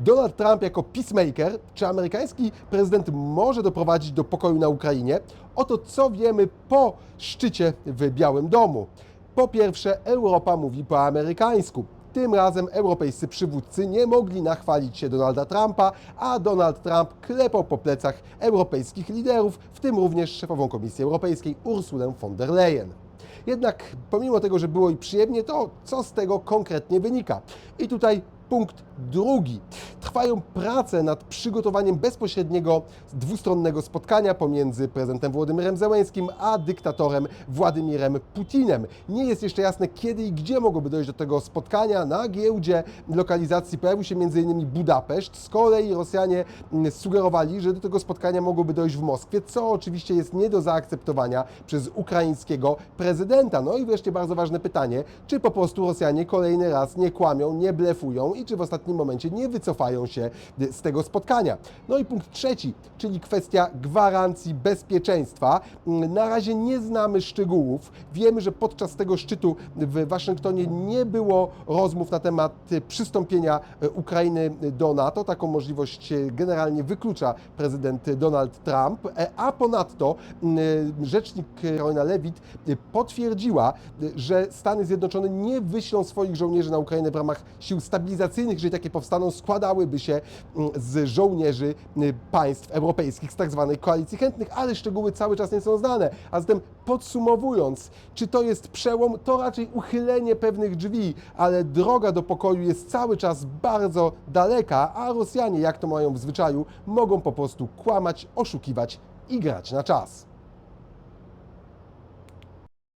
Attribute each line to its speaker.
Speaker 1: Donald Trump jako peacemaker, czy amerykański prezydent może doprowadzić do pokoju na Ukrainie? Oto co wiemy po szczycie w Białym Domu. Po pierwsze, Europa mówi po amerykańsku. Tym razem europejscy przywódcy nie mogli nachwalić się Donalda Trumpa, a Donald Trump klepał po plecach europejskich liderów, w tym również szefową Komisji Europejskiej Ursulę von der Leyen. Jednak pomimo tego, że było i przyjemnie, to co z tego konkretnie wynika? I tutaj punkt drugi. Trwają prace nad przygotowaniem bezpośredniego dwustronnego spotkania pomiędzy prezydentem Włodymirem Zełęskim a dyktatorem Władimirem Putinem. Nie jest jeszcze jasne, kiedy i gdzie mogłoby dojść do tego spotkania. Na giełdzie lokalizacji pojawił się m.in. Budapeszt. Z kolei Rosjanie mm, sugerowali, że do tego spotkania mogłoby dojść w Moskwie, co oczywiście jest nie do zaakceptowania przez ukraińskiego prezydenta. No i wreszcie bardzo ważne pytanie, czy po prostu Rosjanie kolejny raz nie kłamią, nie blefują i czy w ostatnim momencie nie wycofają się z tego spotkania. No i punkt trzeci, czyli kwestia gwarancji bezpieczeństwa. Na razie nie znamy szczegółów. Wiemy, że podczas tego szczytu w Waszyngtonie nie było rozmów na temat przystąpienia Ukrainy do NATO. Taką możliwość generalnie wyklucza prezydent Donald Trump, a ponadto rzecznik Karolina Lewit potwierdziła, że Stany Zjednoczone nie wyślą swoich żołnierzy na Ukrainę w ramach sił stabilizacyjnych, jeżeli takie powstaną, składałyby się mm, z żołnierzy y, państw europejskich z tak zwanej koalicji chętnych, ale szczegóły cały czas nie są znane. A zatem podsumowując, czy to jest przełom, to raczej uchylenie pewnych drzwi, ale droga do pokoju jest cały czas bardzo daleka, a Rosjanie, jak to mają w zwyczaju, mogą po prostu kłamać, oszukiwać i grać na czas.